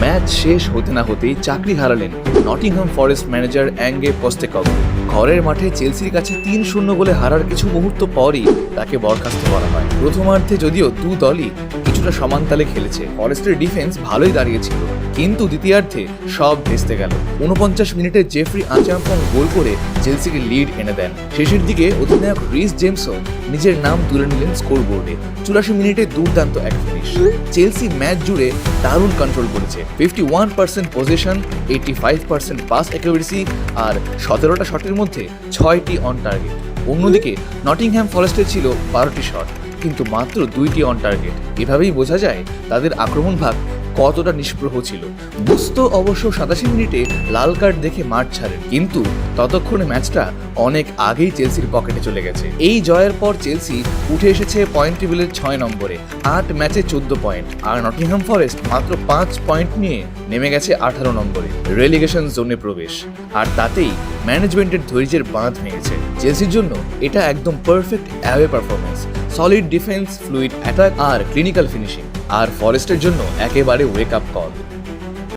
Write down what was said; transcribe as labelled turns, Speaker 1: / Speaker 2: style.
Speaker 1: Match শেষ হতে না হতেই চাকরি হারালেন Nottingham Forest manager Ange Postecoglou ঘরের মাঠে চেলসির কাছে তিন শূন্য গোলে হারার কিছু মুহূর্ত পরই তাকে বরখাস্ত করা হয়। প্রথমার্ধে যদিও দু দলই কিছুটা সমানতালে খেলেছে। ফরেস্টের ডিফেন্স ভালোই দাঁড়িয়েছিল। কিন্তু দ্বিতীয়ার্ধে সব ভেস্তে গেল। উনপঞ্চাশ মিনিটে জেফ্রি আচাম্পং গোল করে চেলসিকে লিড এনে দেন। শেষের দিকে অধিনায়ক রিস জেমসও নিজের নাম তুলে নিলেন স্কোরবোর্ডে চুরাশি মিনিটে দুর্দান্ত এক ফিনিশ চেলসি ম্যাচ জুড়ে দারুণ কন্ট্রোল করেছে। Fifty one percent possession eighty five percent pass accuracy আর সতেরোটা শটের মধ্যে ছয়টি অন টার্গেট অন্যদিকে নটিংহ্যাম ফরেস্টের ছিল বারোটি শট কিন্তু মাত্র দুইটি অন টার্গেট এভাবেই বোঝা যায় তাদের আক্রমণ ভাগ কতটা নিষ্প্রহ ছিল। বুঝতো অবশ্য সাতাশি মিনিটে লাল কার্ড দেখে মাঠ ছাড়েন। কিন্তু ততক্ষণে ম্যাচটা অনেক আগেই চেলসির পকেটে চলে গেছে। এই জয়ের পর চেলসি উঠে এসেছে পয়েন্ট টেবিলের ছয় নম্বরে। আট ম্যাচে চোদ্দ পয়েন্ট আর নটিংহাম ফরেস্ট মাত্র পাঁচ পয়েন্ট নিয়ে নেমে গেছে আঠারো নম্বরে। রেলিগেশন জোনে প্রবেশ। আর তাতেই ম্যানেজমেন্টের ধৈর্যের বাঁধ ভেঙেছে। চেলসির জন্য এটা একদম perfect away performance solid defence fluid attack আর ক্লিনিক্যাল ফিনিশিং আর ফরেস্টের জন্য একেবারে ওয়েক আপ কল